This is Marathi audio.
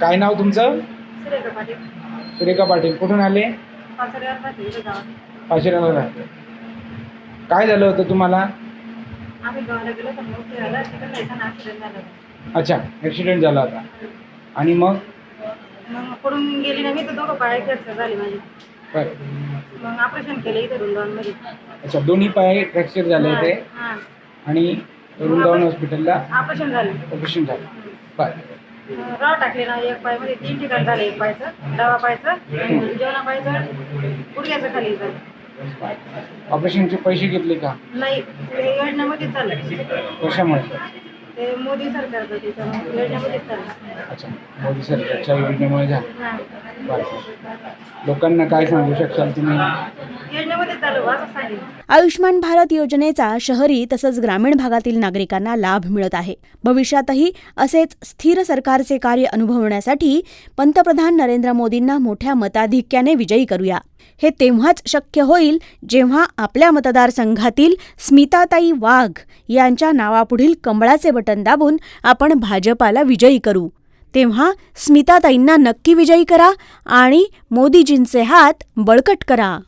काय नाव तुमचं? सुरेखा पाटील. कुठून आले? पाचोऱ्यावर राहते काय झालं होतं तुम्हाला. अच्छा ॲक्सिडेंट झाला होता. आणि मग? पडून गेली ना मी तर दोघं पाय फ्रॅक्चर झाली माझी. बरं. मग ऑपरेशन केलं इथं वृंदावनमध्ये अच्छा दोन्ही पाय फ्रॅक्चर झाले होते. आणि वृंदावन हॉस्पिटलला ऑपरेशन झालं. ऑपरेशन झालं. बरं. राव टाकले ना एक पायमध्ये तीन ठिकाण झालं एक पायचं डावा पायचं जेवणा पायचं गुडघ्याचं खाली झालं ऑपरेशनचे पैसे घेतले का? नाही ते योजनेमध्येच चाललं. कशामुळे? ते मोदी सरकारचं तिथं योजनेमध्येच चाललं. अच्छा मोदी सरकारच्या योजनेमुळे झालं. हां. बरं. लोकांना काय सांगू शकाल तुम्ही? सांगितलं आयुष्मान भारत योजनेचा शहरी तसंच ग्रामीण भागातील नागरिकांना लाभ मिळत आहे. भविष्यातही असेच स्थिर सरकारचे कार्य अनुभवण्यासाठी पंतप्रधान नरेंद्र मोदींना मोठ्या मताधिक्याने विजयी करूया. हे तेव्हाच शक्य होईल जेव्हा आपल्या मतदारसंघातील स्मिताताई वाघ यांच्या नावापुढील कमळाचे बटन दाबून आपण भाजपाला विजयी करू. तेव्हा स्मिताताईंना नक्की विजयी करा आणि मोदीजींचे हात बळकट करा.